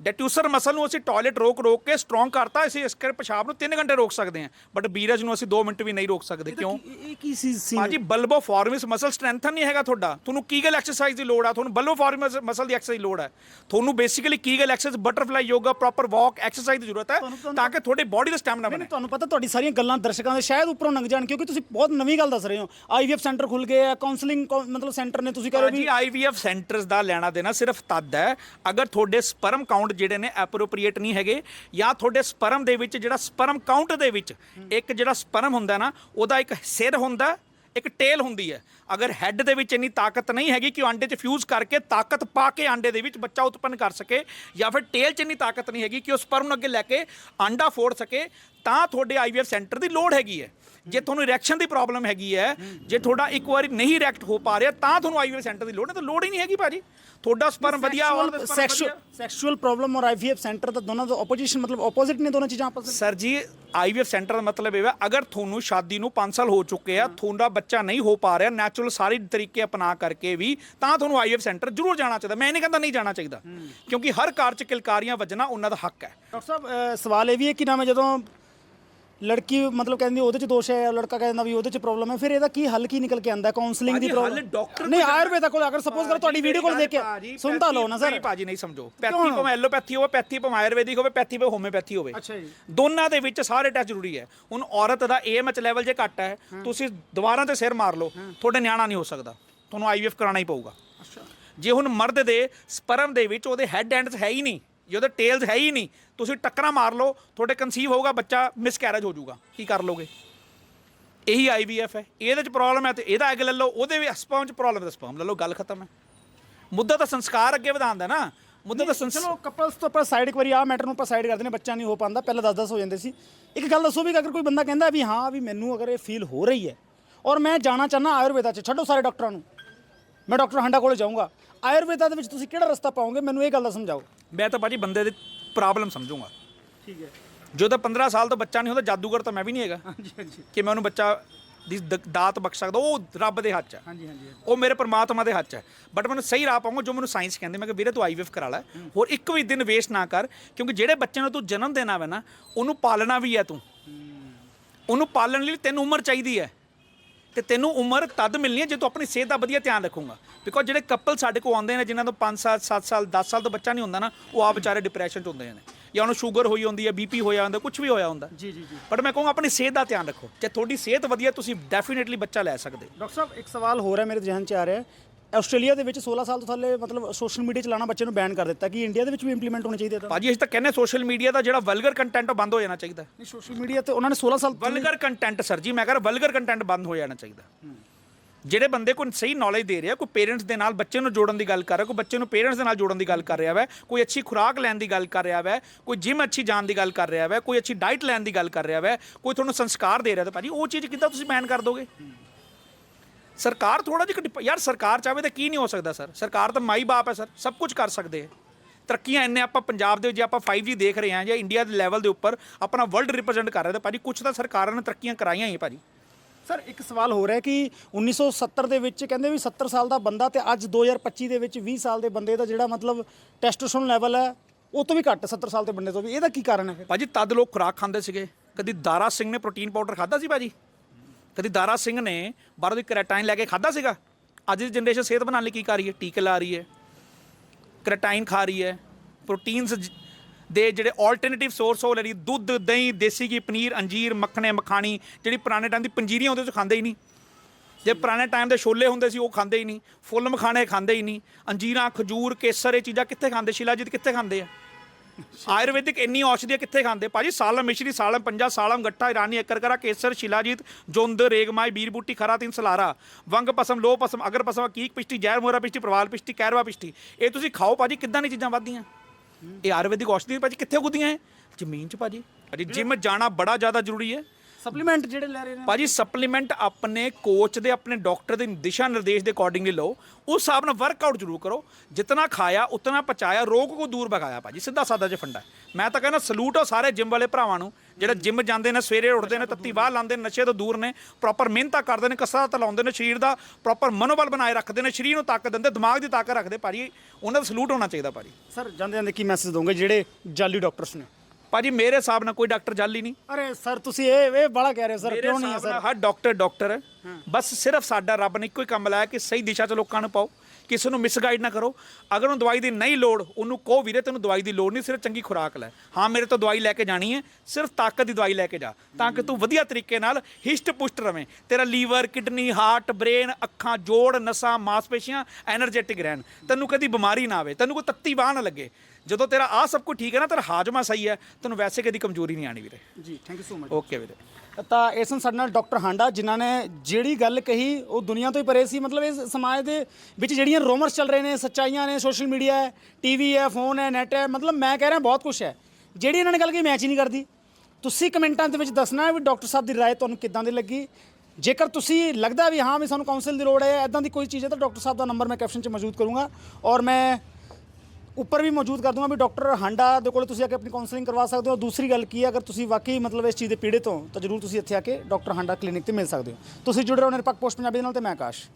ਡੈਟਿਊਸਰ ਮਸਲ ਨੂੰ ਅਸੀਂ ਟਾਇਲਟ ਰੋਕ ਰੋਕ ਕੇ ਸਟਰੋਂਗ ਕਰਤਾ। ਅਸੀਂ ਇਸ ਕਰਕੇ ਪਿਸ਼ਾਬ ਨੂੰ 3 ਘੰਟੇ ਰੋਕ ਸਕਦੇ ਹਾਂ। ਬਟ ਬੀਰਜ ਨੂੰ ਅਸੀਂ 2 ਮਿੰਟ ਵੀ ਨਹੀਂ ਰੋਕ ਸਕਦੇ। ਕਿਉਂ? ਇਹ ਕੀ ਸੀ ਭਾਜੀ ਬਲਬੋ ਫਾਰਮਿਸ ਮਸਲ ਸਟਰੈਂਥਨ ਨਹੀਂ ਹੈਗਾ ਤੁਹਾਡਾ। ਤੁਹਾਨੂੰ ਕੀਗਲ ਐਕਸਰਸਾਈਜ਼ ਦੀ ਲੋੜ ਆ? ਤੁਹਾਨੂੰ ਬਲਬੋ ਫਾਰਮਿਸ ਮਸਲ ਦੀ ਐਕਸਰਸਾਈਜ਼ ਲੋੜ ਹੈ ਤੁਹਾਨੂੰ basically Kegel exercise butterfly yoga proper walk exercise ਦੀ ਜ਼ਰੂਰਤ ਹੈ ਤਾਂ ਕਿ ਤੁਹਾਡੇ ਬਾਡੀ ਦਾ ਸਟੈਮਿਨਾ ਬਣੇ। ਤੁਹਾਨੂੰ ਪਤਾ ਤੁਹਾਡੀ ਸਾਰੀਆਂ ਗੱਲਾਂ ਦਰਸ਼ਕਾਂ ਦੇ ਸ਼ਾਇਦ ਉੱਪਰੋਂ ਲੰਘ ਜਾਣ ਕਿਉਂਕਿ ਤੁਸੀਂ ਬਹੁਤ ਨਵੀਂ ਗੱਲ ਦੱਸ ਰਹੇ ਹੋ। ਆਈਵੀਐਫ ਸੈਂਟਰ ਖੁੱਲ ਗਏ ਆ ਕਾਉਂਸਲਿੰਗ ਮਤਲਬ ਸੈਂਟਰ ਨੇ ਤੁਸੀਂ ਜੀ ਵੀ ਆਈਵੀਐਫ ਸੈਂਟਰਸ ਦਾ ਲੈਣਾ ਦੇਣਾ ਸਿਰਫ ਤਦ ਹੈ ਅਗਰ ਤੁਹਾਡੇ ਸਪਰਮ ਕਾਊਂਟ ਜਿਹੜੇ ਨੇ ਐਪਰੋਪ੍ਰੀਏਟ ਨਹੀਂ ਹੈਗੇ ਜਾਂ ਤੁਹਾਡੇ ਸਪਰਮ ਦੇ ਵਿੱਚ ਜਿਹੜਾ ਸਪਰਮ ਕਾਊਂਟ ਦੇ ਵਿੱਚ ਇੱਕ ਜਿਹੜਾ ਸਪਰਮ ਹੁੰਦਾ ਨਾ, ਉਹਦਾ ਇੱਕ ਸਿਰ ਹੁੰਦਾ, ਇੱਕ ਟੇਲ ਹੁੰਦੀ ਹੈ। ਅਗਰ ਹੈੱਡ ਦੇ ਵਿੱਚ ਇੰਨੀ ਤਾਕਤ ਨਹੀਂ ਹੈਗੀ ਕਿ ਉਹ ਆਂਡੇ 'ਚ ਫਿਊਜ਼ ਕਰਕੇ ਤਾਕਤ ਪਾ ਕੇ ਆਂਡੇ ਦੇ ਵਿੱਚ ਬੱਚਾ ਉਤਪੰਨ ਕਰ ਸਕੇ ਜਾਂ ਫਿਰ ਟੇਲ 'ਚ ਇੰਨੀ ਤਾਕਤ ਨਹੀਂ ਹੈਗੀ ਕਿ ਉਹ ਸਪਰਮ ਨੂੰ ਅੱਗੇ ਲੈ ਕੇ ਆਂਡਾ ਫੋੜ ਸਕੇ, ਤਾਂ ਤੁਹਾਡੇ ਆਈਵੀਐਫ ਸੈਂਟਰ ਦੀ ਲੋੜ ਹੈਗੀ ਹੈ। ਜੇ ਤੁਹਾਨੂੰ ਇਰੈਕਸ਼ਨ ਦੀ ਪ੍ਰੋਬਲਮ ਹੈਗੀ ਹੈ ਜੇ ਤੁਹਾਡਾ ਇੱਕ ਵਾਰੀ ਨਹੀਂ ਇਰੈਕਟ ਹੋ ਪਾ ਰਿਹਾ ਤਾਂ ਤੁਹਾਨੂੰ ਆਈਵੀਐਫ ਸੈਂਟਰ ਦੀ ਲੋੜ ਹੈ ਤਾਂ ਲੋੜ ਹੀ ਨਹੀਂ ਹੈਗੀ ਭਾਜੀ। ਤੁਹਾਡਾ ਸਪਰਮ ਵਧੀਆ ਤੇ ਸੈਕਸ਼ੂਅਲ। ਸੈਕਸ਼ੂਅਲ ਪ੍ਰੋਬਲਮ ਔਰ ਆਈਵੀਐਫ ਸੈਂਟਰ ਦਾ ਦੋਨਾਂ ਦਾ ਆਪੋਜੀਸ਼ਨ ਮਤਲਬ ਆਪੋਜ਼ਿਟ ਨੇ ਦੋਨੋਂ ਚੀਜ਼ਾਂ ਆਪਸ ਵਿੱਚ। ਸਰ ਜੀ ਆਈਵੀਐਫ ਸੈਂਟਰ ਦਾ ਮਤਲਬ ਇਹ ਹੈ ਅਗਰ ਤੁਹਾਨੂੰ ਸ਼ਾਦੀ ਨੂੰ 5 ਸਾਲ ਹੋ ਚੁੱਕੇ ਆ ਤੁਹਾਡਾ ਬੱਚਾ ਨਹੀਂ ਹੋ ਪਾ ਰਿਹਾ ਨੈਚੁਰਲ ਸਾਰੇ ਤਰੀਕੇ ਅਪਣਾ ਕਰਕੇ ਵੀ ਤਾਂ ਤੁਹਾਨੂੰ ਆਈਵੀਐਫ ਸੈਂਟਰ ਜ਼ਰੂਰ ਜਾਣਾ ਚਾਹੀਦਾ। ਮੈਂ ਨਹੀਂ ਕਹਿੰਦਾ ਨਹੀਂ ਜਾਣਾ ਚਾਹੀਦਾ ਕਿਉਂਕਿ ਹਰ 'ਚ ਕਿਲਕਾਰੀਆਂ ਵੱਜਣਾ ਉਹਨਾਂ ਦਾ ਹੱਕ ਹੈ। ਡਾਕਟਰ ਸਾਹਿਬ ਸਵਾਲ ਇਹ ਵੀ ਹੈ ਕਿ ਨਾ ਮੈਂ ਜਦੋਂ ਲੜਕੀ ਮਤਲਬ ਕਹਿੰਦੀ ਉਹਦੇ ਚ ਦੋਸ਼ ਹੈ ਲੜਕਾ ਕਹਿੰਦਾ ਵੀ ਉਹਦੇ ਚ ਪ੍ਰੋਬਲਮ ਹੈ ਫਿਰ ਇਹਦਾ ਕੀ ਹੱਲ ਕੀ ਨਿਕਲ ਕੇ ਆਂਦਾ ਕਾਉਂਸਲਿੰਗ ਦੀ ਹੱਲ ਪ੍ਰੋਬਲਮ ਡਾਕਟਰ ਨਹੀਂ ਆਯੁਰਵੇਦਾ ਕੋਲ ਅਗਰ ਸਪੋਜ਼ ਕਰੋ ਤੁਹਾਡੀ ਵੀਡੀਓ ਕੋਲ ਦੇਖ ਕੇ ਸੁਣ ਤਾਂ ਲਓ ਨਾ ਸਰ। ਨਹੀਂ ਭਾਜੀ ਨਹੀਂ ਸਮਝੋ। ਪੈਥੀ ਭਾਵੇਂ ਐਲੋਪੈਥੀ ਹੋਵੇ ਪੈਥੀ ਭਾਵੇਂ ਆਯੁਰਵੈਦਿਕ ਹੋਵੇ ਪੈਥੀ ਭਾਵੇਂ ਹੋਮਿਓਪੈਥੀ ਹੋਵੇ। ਅੱਛਾ ਜੀ। ਦੋਨਾਂ ਦੇ ਵਿੱਚ ਸਾਰੇ ਟੈਸਟ ਜ਼ਰੂਰੀ ਹੈ। ਹੁਣ ਔਰਤ ਦਾ ਏਐਮਐਚ ਲੈਵਲ ਜੇ ਘੱਟ ਹੈ ਤੁਸੀਂ ਦੁਬਾਰਾ ਤੇ ਸਿਰ ਮਾਰ ਲਓ ਤੁਹਾਡੇ ਨਿਆਣਾ ਨਹੀਂ ਹੋ ਸਕਦਾ। ਤੁਹਾਨੂੰ ਆਈਵੀਐਫ ਕਰਾਉਣਾ ਹੀ ਪਊਗਾ। ਅੱਛਾ। ਜੇ ਹੁਣ ਮਰਦ ਦੇ ਸਪਰਮ ਦੇ ਵਿੱਚ ਉਹਦੇ ਹੈਡ ਐਂਡਸ ਹੈ ਹੀ ਨਹੀਂ ਜੇ ਉਹਦੇ ਟੇਲਸ ਹੈ ਹੀ ਨਹੀਂ। ਤੁਸੀਂ ਟੱਕਰਾਂ ਮਾਰ ਲਓ ਤੁਹਾਡੇ ਕਨਸੀਵ ਹੋਊਗਾ ਬੱਚਾ ਮਿਸਕੈਰੇਜ ਹੋ ਜਾਊਗਾ। ਕੀ ਕਰ ਲੋਗੇ? ਇਹੀ ਆਈਵੀਐਫ ਹੈ। ਇਹਦੇ ਚ ਪ੍ਰੋਬਲਮ ਹੈ ਤੇ ਇਹਦਾ ਐਗ ਲੈ ਲਓ ਉਹਦੇ ਵਿੱਚ ਸਪਰਮ ਚ ਪ੍ਰੋਬਲਮ ਹੈ ਸਪਰਮ ਲੈ ਲਓ ਗੱਲ ਖਤਮ ਹੈ। ਮੁੱਦਾ ਤਾਂ ਸੰਸਕਾਰ ਅੱਗੇ ਵਧਾਉਂਦਾ ਨਾ। ਮੁੱਦਾ ਤਾਂ ਸੰਸ ਚਲੋ ਕਪਲਸ ਤੋਂ ਆਪਾਂ ਸਾਈਡ ਇੱਕ ਵਾਰੀ ਆ ਮੈਟਰ ਨੂੰ ਆਪਾਂ ਸਾਈਡ ਕਰਦੇ ਨੇ ਬੱਚਾ ਨਹੀਂ ਹੋ ਪਾਉਂਦਾ ਪਹਿਲਾਂ 10-10 ਹੋ ਜਾਂਦੇ ਸੀ। ਇੱਕ ਗੱਲ ਦੱਸੋ ਵੀ ਅਗਰ ਕੋਈ ਬੰਦਾ ਕਹਿੰਦਾ ਵੀ ਹਾਂ ਵੀ ਮੈਨੂੰ ਅਗਰ ਇਹ ਫੀਲ ਹੋ ਰਹੀ ਹੈ ਔਰ ਮੈਂ ਜਾਣਾ ਚਾਹਨਾ ਆਯੁਰਵੇਦਾ 'ਚ ਛੱਡੋ ਸਾਰੇ ਡਾਕਟਰਾਂ ਨੂੰ। ਮੈਂ ਡਾਕਟਰ ਹੰਡਾ ਕੋਲ ਜਾਊਂਗਾ। ਆਯੁਰਵੇਦਾ ਦੇ ਵਿੱਚ ਤੁਸੀਂ ਕਿਹੜਾ ਰਸਤਾ ਪਾਓਗੇ? ਮੈਨੂੰ ਇਹ ਗੱਲ ਦਾ ਸਮਝਾਓ। ਮੈਂ ਤਾਂ ਭਾਜੀ ਬੰਦੇ ਦੀ ਪ੍ਰੋਬਲਮ ਸਮਝੂੰਗਾ। ਠੀਕ ਹੈ। ਜਦੋਂ 15 ਸਾਲ ਤੋਂ ਬੱਚਾ ਨਹੀਂ ਹੁੰਦਾ ਜਾਦੂਗਰ ਤਾਂ ਮੈਂ ਵੀ ਨਹੀਂ ਹੈਗਾ। ਹਾਂਜੀ ਹਾਂਜੀ। ਕਿ ਮੈਂ ਉਹਨੂੰ ਬੱਚਾ ਦੀ ਦ- ਦਾਤ ਬਖਸ਼ ਸਕਦਾ ਉਹ ਰੱਬ ਦੇ ਹੱਥ 'ਚ ਹੈ। ਹਾਂਜੀ ਹਾਂਜੀ ਉਹ ਮੇਰੇ ਪਰਮਾਤਮਾ ਦੇ ਹੱਥ 'ਚ ਹੈ। ਬਟ ਮੈਨੂੰ ਸਹੀ ਰਾਹ ਪਾਉਂਗਾ ਜੋ ਮੈਨੂੰ ਸਾਇੰਸ ਕਹਿੰਦੇ। ਮੈਂ ਕਿ ਵੀਰੇ ਤੂੰ ਆਈਵੀਐਫ ਕਰਾ ਲੈ। ਹੋਰ ਇੱਕ ਵੀ ਦਿਨ ਵੇਸਟ ਨਾ ਕਰ ਕਿਉਂਕਿ ਜਿਹੜੇ ਬੱਚੇ ਨੂੰ ਤੂੰ ਜਨਮ ਦੇਣਾ ਵੇ ਨਾ ਉਹਨੂੰ ਪਾਲਣਾ ਵੀ ਹੈ ਤੂੰ। ਉਹਨੂੰ ਪਾਲਣ ਲਈ ਤੈਨੂੰ ਉਮਰ ਚਾਹੀਦੀ ਹੈ। ਤੇ ਤੈਨੂੰ ਉਮਰ ਤਦ ਮਿਲਣੀ ਹੈ ਜੇ ਤੂੰ ਆਪਣੀ ਸਿਹਤ ਦਾ ਵਧੀਆ ਧਿਆਨ ਰੱਖੂਗਾ। ਬਿਕੋਜ਼ ਜਿਹੜੇ ਕਪਲ ਸਾਡੇ ਕੋਲ ਆਉਂਦੇ ਨੇ ਜਿਨ੍ਹਾਂ ਤੋਂ 5 ਸਾਲ 7 ਸਾਲ 10 ਸਾਲ ਤੋਂ ਬੱਚਾ ਨਹੀਂ ਹੁੰਦਾ ਨਾ ਉਹ ਆ ਵਿਚਾਰੇ ਡਿਪਰੈਸ਼ਨ 'ਚ ਹੁੰਦੇ ਨੇ। ਜਾਂ ਉਹਨੂੰ ਸ਼ੂਗਰ ਹੋਈ ਹੁੰਦੀ ਹੈ ਬੀਪੀ ਹੋਇਆ ਹੁੰਦਾ ਕੁਝ ਵੀ ਹੋਇਆ ਹੁੰਦਾ। ਜੀ ਜੀ ਜੀ। ਬਟ ਮੈਂ ਕਹੂੰਗਾ ਆਪਣੀ ਸਿਹਤ ਦਾ ਧਿਆਨ ਰੱਖੋ। ਜੇ ਤੁਹਾਡੀ ਸਿਹਤ ਵਧੀਆ ਤੁਸੀਂ ਡੈਫੀਨੇਟਲੀ ਬੱਚਾ ਲੈ ਸਕਦੇ। ਡਾਕਟਰ ਸਾਹਿਬ ਇੱਕ ਸਵਾਲ ਹੋਰ ਹੈ ਮੇਰੇ ਜ਼ਿਹਨ 'ਚ ਆ ਰਿਹਾ ਹੈ। ਆਸਟ੍ਰੇਲੀਆ ਦੇ ਵਿੱਚ 16 ਸਾਲ ਤੋਂ ਥੱਲੇ ਮਤਲਬ ਸੋਸ਼ਲ ਮੀਡੀਆ ਚਲਾਉਣਾ ਬੱਚੇ ਨੂੰ ਬੈਨ ਕਰ ਦਿੱਤਾ ਕਿ ਇੰਡੀਆ ਦੇ ਵਿੱਚ ਵੀ ਇੰਪਲੀਮੈਂਟ ਹੋਣਾ ਚਾਹੀਦਾ ਤਾਂ? ਭਾਜੀ ਅਸੀਂ ਤਾਂ ਕਹਿੰਦੇ ਸੋਸ਼ਲ ਮੀਡੀਆ ਦਾ ਜਿਹੜਾ ਵਲਗਰ ਕੰਟੈਂਟ ਬੰਦ ਹੋ ਜਾਣਾ ਚਾਹੀਦਾ ਨਹੀਂ ਸੋਸ਼ਲ ਮੀਡੀਆ ਤੇ ਉਹਨਾਂ ਨੇ 16 ਸਾਲ ਵਲਗਰ ਕੰਟੈਂਟ ਸਰ ਜੀ ਮੈਂ ਕਹਿੰਦਾ ਵਲਗਰ ਕੰਟੈਂਟ ਬੰਦ ਹੋ ਜਾਣਾ ਚਾਹੀਦਾ ਜਿਹੜੇ ਬੰਦੇ ਕੋਈ ਸਹੀ ਨੌਲੇਜ ਦੇ ਰਿਹਾ ਕੋਈ ਪੇਰੈਂਟਸ ਦੇ ਨਾਲ ਬੱਚੇ ਨੂੰ ਜੋੜਨ ਦੀ ਗੱਲ ਕਰ ਰਿਹਾ ਕੋਈ ਬੱਚੇ ਨੂੰ ਪੇਰੈਂਟਸ ਦੇ ਨਾਲ ਜੋੜਨ ਦੀ ਗੱਲ ਕਰ ਰਿਹਾ ਵੈ ਕੋਈ ਅੱਛੀ ਖੁਰਾਕ ਲੈਣ ਦੀ ਗੱਲ ਕਰ ਰਿਹਾ ਵੈ ਕੋਈ ਜਿਮ ਅੱਛੀ ਜਾਣ ਦੀ ਗੱਲ ਕਰ ਰਿਹਾ ਵੈ ਕੋਈ ਅੱਛੀ ਡਾਈਟ ਲੈਣ ਦੀ ਗੱਲ ਕਰ ਰਿਹਾ ਵੈ ਕੋਈ ਤੁਹਾਨੂੰ ਸੰਸਕਾਰ ਦੇ ਰਿਹਾ ਤਾਂ ਭਾਜੀ ਉਹ ਚੀਜ਼ ਕਿੱਦਾਂ ਤੁਸੀਂ ਬੈਨ ਕਰ ਦੋਗੇ? ਸਰਕਾਰ ਥੋੜਾ ਜਿਹਾ ਯਾਰ ਸਰਕਾਰ ਚਾਹਵੇ ਤਾਂ ਕੀ ਨਹੀਂ ਹੋ ਸਕਦਾ ਸਰ? ਸਰਕਾਰ ਤਾਂ ਮਾਈ ਬਾਪ ਹੈ ਸਰ। ਸਭ ਕੁਝ ਕਰ ਸਕਦੇ ਹੈ। ਤਰੱਕੀਆਂ ਇੰਨੇ ਆਪਾਂ ਪੰਜਾਬ ਦੇ ਜੇ ਆਪਾਂ 5G ਦੇਖ ਰਹੇ ਹਾਂ ਜਾਂ ਇੰਡੀਆ ਦੇ ਲੈਵਲ ਦੇ ਉੱਪਰ ਆਪਣਾ ਵਰਲਡ ਰਿਪਰੈਜ਼ੈਂਟ ਕਰ ਰਹੇ ਤਾਂ ਭਾਜੀ ਕੁਝ ਤਾਂ ਸਰਕਾਰਾਂ ਨੇ ਤਰੱਕੀਆਂ ਕਰਾਈਆਂ ਹੀ ਭਾਜੀ। ਸਰ ਇੱਕ ਸਵਾਲ ਹੋ ਰਿਹਾ ਕਿ 1970 ਦੇ ਵਿੱਚ ਕਹਿੰਦੇ ਵੀ 70 ਸਾਲ ਦਾ ਬੰਦਾ ਤੇ ਅੱਜ 2025 ਦੇ ਵਿੱਚ 20 ਸਾਲ ਦੇ ਬੰਦੇ ਦਾ ਜਿਹੜਾ ਮਤਲਬ ਟੈਸਟੋਸਟੇਰੋਨ ਲੈਵਲ ਹੈ ਉਹ ਤੋਂ ਵੀ ਘੱਟ 70 ਸਾਲ ਦੇ ਬੰਦੇ ਤੋਂ ਵੀ। ਇਹਦਾ ਕੀ ਕਾਰਨ ਹੈ ਭਾਜੀ ਤਦ ਲੋਕ ਖੁਰਾਕ ਖਾਂਦੇ ਸੀਗੇ। ਕਦੀ ਦਾਰਾ ਸਿੰਘ ਨੇ ਪ੍ਰੋਟੀਨ ਪਾਊਡਰ ਖਾਦਾ ਸੀ ਭਾਜੀ? ਕਦੀ ਦਾਰਾ ਸਿੰਘ ਨੇ ਬਾਹਰੋਂ ਦੀ ਕ੍ਰੈਟਾਈਨ ਲੈ ਕੇ ਖਾਦਾ ਸੀਗਾ? ਅੱਜ ਦੀ ਜਨਰੇਸ਼ਨ ਸਿਹਤ ਬਣਾਉਣ ਲਈ ਕੀ ਕਰ ਰਹੀ ਹੈ? ਟੀਕੇ ਲਾ ਰਹੀ ਹੈ। ਕ੍ਰੈਟਾਈਨ ਖਾ ਰਹੀ ਹੈ। ਪ੍ਰੋਟੀਨਸ ਦੇ ਜਿਹੜੇ ਆਲਟਰਨੇਟਿਵ ਸੋਰਸ ਹੋ ਲੈ ਰਹੀ ਦੁੱਧ, ਦਹੀਂ, ਦੇਸੀ ਘੀ, ਪਨੀਰ, ਅੰਜੀਰ, ਮੱਖਣੇ, ਮਖਾਣੀ, ਜਿਹੜੀ ਪੁਰਾਣੇ ਟਾਈਮ ਦੀ ਪੰਜੀਰੀਆਂ ਉਹਦੇ 'ਚ ਖਾਂਦੇ ਹੀ ਨਹੀਂ। ਜੇ ਪੁਰਾਣੇ ਟਾਈਮ ਦੇ ਛੋਲੇ ਹੁੰਦੇ ਸੀ, ਉਹ ਖਾਂਦੇ ਹੀ ਨਹੀਂ। ਫੁੱਲ ਮਖਾਣੇ ਖਾਂਦੇ ਹੀ ਨਹੀਂ। ਅੰਜੀਰਾਂ, ਖਜੂਰ, ਕੇਸਰ, ਇਹ ਚੀਜ਼ਾਂ ਕਿੱਥੇ ਖਾਂਦੇ? ਸ਼ਿਲਾਜੀਤ ਕਿੱਥੇ ਖਾਂਦੇ ਆ? ਆਯੁਰਵੈਦਿਕ ਇੰਨੀ ਔਸ਼ਧੀਆਂ ਕਿੱਥੇ ਖਾਂਦੇ? ਭਾਜੀ ਸਾਲਮ ਮਿਸ਼ਰੀ, ਸਾਲਮ ਪੰਜਾ, ਸਾਲਮ ਗੱਟਾ ਇਰਾਨੀ ਅਕਰਕਰਾ ਕੇਸਰ, ਸ਼ਿਲਾਜੀਤ, ਜੁੰਦ, ਰੇਗਮਾਈ, ਬੀਰ ਬੂਟੀ, ਖਰਾ ਤਿੰਨ, ਸਲਾਰਾ। ਵੰਗ ਪਸਮ ਲੋ ਪਸਮ, ਅਗਰ ਪਸਮ, ਕੀਕ ਪਿਸ਼ਟੀ ਜ਼ਹਿਰ ਮੋਰਾ ਪਿਸ਼ਟੀ, ਪ੍ਰਵਾਲ ਪਿਸ਼ਟੀ, ਕੈਰਵਾ ਪਿਸ਼ਟੀ। ਇਹ ਤੁਸੀਂ ਖਾਓ ਭਾਜੀ, ਕਿੱਦਾਂ ਦੀ ਚੀਜ਼ਾਂ ਵੱਧਦੀਆਂ? ਇਹ ਆਯੁਰਵੈਦਿਕ ਔਸ਼ਧੀ ਭਾਜੀ ਕਿੱਥੇ ਉਗਦੀਆਂ ਹੈ ਜ਼ਮੀਨ 'ਚ ਭਾਜੀ। ਭਾਜੀ ਜਿਮ ਜਾਣਾ ਬੜਾ ਜ਼ਿਆਦਾ ਜ਼ਰੂਰੀ ਹੈ। ਸਪਲੀਮੈਂਟ ਜਿਹੜੇ ਲੈ ਰਹੇ ਨੇ ਭਾਜੀ ਸਪਲੀਮੈਂਟ ਆਪਣੇ ਕੋਚ ਦੇ ਆਪਣੇ ਡਾਕਟਰ ਦੇ ਦਿਸ਼ਾ ਨਿਰਦੇਸ਼ ਦੇ ਅਕੋਰਡਿੰਗਲੀ ਲਓ। ਉਸ ਹਿਸਾਬ ਨਾਲ ਵਰਕਆਊਟ ਜ਼ਰੂਰ ਕਰੋ। ਜਿਤਨਾ ਖਾਇਆ ਉਤਨਾ ਪਚਾਇਆ ਰੋਗ ਕੋ ਦੂਰ ਭਗਾਇਆ ਭਾਜੀ ਸਿੱਧਾ ਸਾਦਾ ਜਿਹਾ ਫੰਡਾ ਹੈ। ਮੈਂ ਤਾਂ ਕਹਿੰਦਾ ਸਲੂਟ ਆ ਸਾਰੇ ਜਿਮ ਵਾਲੇ ਭਰਾਵਾਂ ਨੂੰ। ਜਿਹੜੇ ਜਿਮ ਜਾਂਦੇ ਨੇ ਸਵੇਰੇ ਉੱਠਦੇ ਨੇ ਤੱਤੀ ਬਾਹ ਲਾਉਂਦੇ ਨੇ ਨਸ਼ੇ ਤੋਂ ਦੂਰ ਨੇ ਪ੍ਰੋਪਰ ਮਿਹਨਤਾਂ ਕਰਦੇ ਨੇ ਕਸਰਤ ਲਾਉਂਦੇ ਨੇ ਸਰੀਰ ਦਾ ਪ੍ਰੋਪਰ ਮਨੋਬਲ ਬਣਾਏ ਰੱਖਦੇ ਨੇ ਸਰੀਰ ਨੂੰ ਤਾਕਤ ਦਿੰਦੇ ਦਿਮਾਗ ਦੀ ਤਾਕਤ ਰੱਖਦੇ ਭਾਜੀ। ਉਹਨਾਂ ਦਾ ਸਲੂਟ ਹੋਣਾ ਚਾਹੀਦਾ ਭਾਜੀ। ਸਰ ਜਾਂਦੇ ਜਾਂਦੇ ਕੀ ਮੈਸੇਜ ਦੋਗੇ ਜਿਹੜੇ ਜਾਲੀ ਡਾਕਟਰਸ ਨੇ? ਭਾਜੀ ਮੇਰੇ ਹਿਸਾਬ ਨਾਲ ਕੋਈ ਡਾਕਟਰ ਜਾਲੀ ਨਹੀਂ। ਅਰੇ ਸਰ ਤੁਸੀਂ ਇਹ ਇਹ ਬੜਾ ਕਹਿ ਰਹੇ ਸਰ ਕਿਉਂ ਨਹੀਂ ਸਰ? ਹਰ ਡਾਕਟਰ ਡਾਕਟਰ ਬਸ ਸਿਰਫ ਸਾਡਾ ਰੱਬ ਨੇ ਇੱਕੋ ਕੰਮ ਲਾਇਆ ਕਿ ਸਹੀ ਦਿਸ਼ਾ 'ਚ ਲੋਕਾਂ ਨੂੰ ਪਾਓ। ਕਿਸੇ ਨੂੰ ਮਿਸਗਾਈਡ ਨਾ ਕਰੋ। ਅਗਰ ਉਹਨੂੰ ਦਵਾਈ ਦੀ ਨਹੀਂ ਲੋੜ ਉਹਨੂੰ ਕਹੋ ਵੀਰੇ ਤੈਨੂੰ ਦਵਾਈ ਦੀ ਲੋੜ ਨਹੀਂ ਸਿਰਫ ਚੰਗੀ ਖੁਰਾਕ ਲੈ। ਹਾਂ ਮੇਰੇ ਤੋਂ ਦਵਾਈ ਲੈ ਕੇ ਜਾਣੀ ਹੈ ਸਿਰਫ ਤਾਕਤ ਦੀ ਦਵਾਈ ਲੈ ਕੇ ਜਾ। ਤਾਂ ਕਿ ਤੂੰ ਵਧੀਆ ਤਰੀਕੇ ਨਾਲ ਹਿਸ਼ਟ ਪੁਸ਼ਟ ਰਵੇਂ। ਤੇਰਾ ਲੀਵਰ ਕਿਡਨੀ ਹਾਰਟ ਬ੍ਰੇਨ ਅੱਖਾਂ ਜੋੜ ਨਸਾਂ ਮਾਸਪੇਸ਼ੀਆਂ ਐਨਰਜੈਟਿਕ ਰਹਿਣ। ਤੈਨੂੰ ਕਦੀ ਬਿਮਾਰੀ ਨਾ ਆਵੇ ਤੈਨੂੰ ਕੋਈ ਤੱਤੀ ਬਾਹ ਨਾ ਲੱਗੇ। ਜਦੋਂ ਤੇਰਾ ਆ ਸਭ ਕੁਝ ਠੀਕ ਹੈ ਨਾ ਤੇਰਾ ਹਾਜ਼ਮਾ ਸਹੀ ਹੈ ਤੈਨੂੰ ਵੈਸੇ ਕਦੀ ਕਮਜ਼ੋਰੀ ਨਹੀਂ ਆਣੀ ਵੀਰੇ। ਜੀ thank you so much okay ਵੀਰੇ। ਤਾਂ ਇਸ ਸਨ ਸਾਡੇ ਨਾਲ ਡਾਕਟਰ ਹਾਂਡਾ ਜਿਨ੍ਹਾਂ ਨੇ ਜਿਹੜੀ ਗੱਲ ਕਹੀ ਉਹ ਦੁਨੀਆ ਤੋਂ ਹੀ ਪਰੇ ਸੀ। ਮਤਲਬ ਇਸ ਸਮਾਜ ਦੇ ਵਿੱਚ ਜਿਹੜੀਆਂ ਰੋਮਰਸ ਚੱਲ ਰਹੇ ਨੇ ਸੱਚਾਈਆਂ ਨੇ ਸੋਸ਼ਲ ਮੀਡੀਆ ਹੈ ਟੀਵੀ ਹੈ ਫੋਨ ਹੈ ਨੈਟ ਹੈ ਮਤਲਬ ਮੈਂ ਕਹਿ ਰਿਹਾ ਬਹੁਤ ਕੁਝ ਹੈ। ਜਿਹੜੀ ਇਹਨਾਂ ਨੇ ਗੱਲ ਕਹੀ ਮੈਚ ਹੀ ਨਹੀਂ ਕਰਦੀ। ਤੁਸੀਂ ਕਮੈਂਟਾਂ ਦੇ ਵਿੱਚ ਦੱਸਣਾ ਹੈ ਵੀ ਡਾਕਟਰ ਸਾਹਿਬ ਦੀ ਰਾਏ ਤੁਹਾਨੂੰ ਕਿੱਦਾਂ ਦੀ ਲੱਗੀ? ਜੇਕਰ ਤੁਸੀਂ ਲੱਗਦਾ ਵੀ ਹਾਂ ਵੀ ਸਾਨੂੰ ਕਾਉਂਸਲ ਦੀ ਲੋੜ ਹੈ ਐਦਾਂ ਦੀ ਕੋਈ ਚੀਜ਼ ਹੈ ਤਾਂ ਡਾਕਟਰ ਸਾਹਿਬ ਦਾ ਨੰਬਰ ਮੈਂ ਕੈਪਸ਼ਨ 'ਚ ਮੌਜੂਦ ਕਰੂੰਗਾ। ਔਰ ਮੈਂ ਉੱਪਰ ਵੀ ਮੌਜੂਦ ਕਰ ਦੂੰਗਾ ਵੀ ਡਾਕਟਰ ਹਾਂਡਾ ਦੇ ਕੋਲ ਤੁਸੀਂ ਆ ਕੇ ਆਪਣੀ ਕਾਉਂਸਲਿੰਗ ਕਰਵਾ ਸਕਦੇ ਹੋ। ਦੂਸਰੀ ਗੱਲ ਕੀ ਹੈ, ਅਗਰ ਤੁਸੀਂ ਵਾਕਈ ਮਤਲਬ ਇਸ ਚੀਜ਼ ਦੇ ਪੀੜੇ ਹੋ, ਤਾਂ ਜਰੂਰ ਤੁਸੀਂ ਇੱਥੇ ਆ ਕੇ ਡਾਕਟਰ ਹਾਂਡਾ ਕਲੀਨਿਕ ਤੇ ਮਿਲ ਸਕਦੇ ਹੋ। ਤੁਸੀਂ ਜੁੜੇ ਰਹੋ ਨਿਰਪੱਖ ਪੋਸਟ ਪੰਜਾਬੀ ਦੇ ਨਾਲ ਤੇ ਮੈਂ ਆਕਾਸ਼।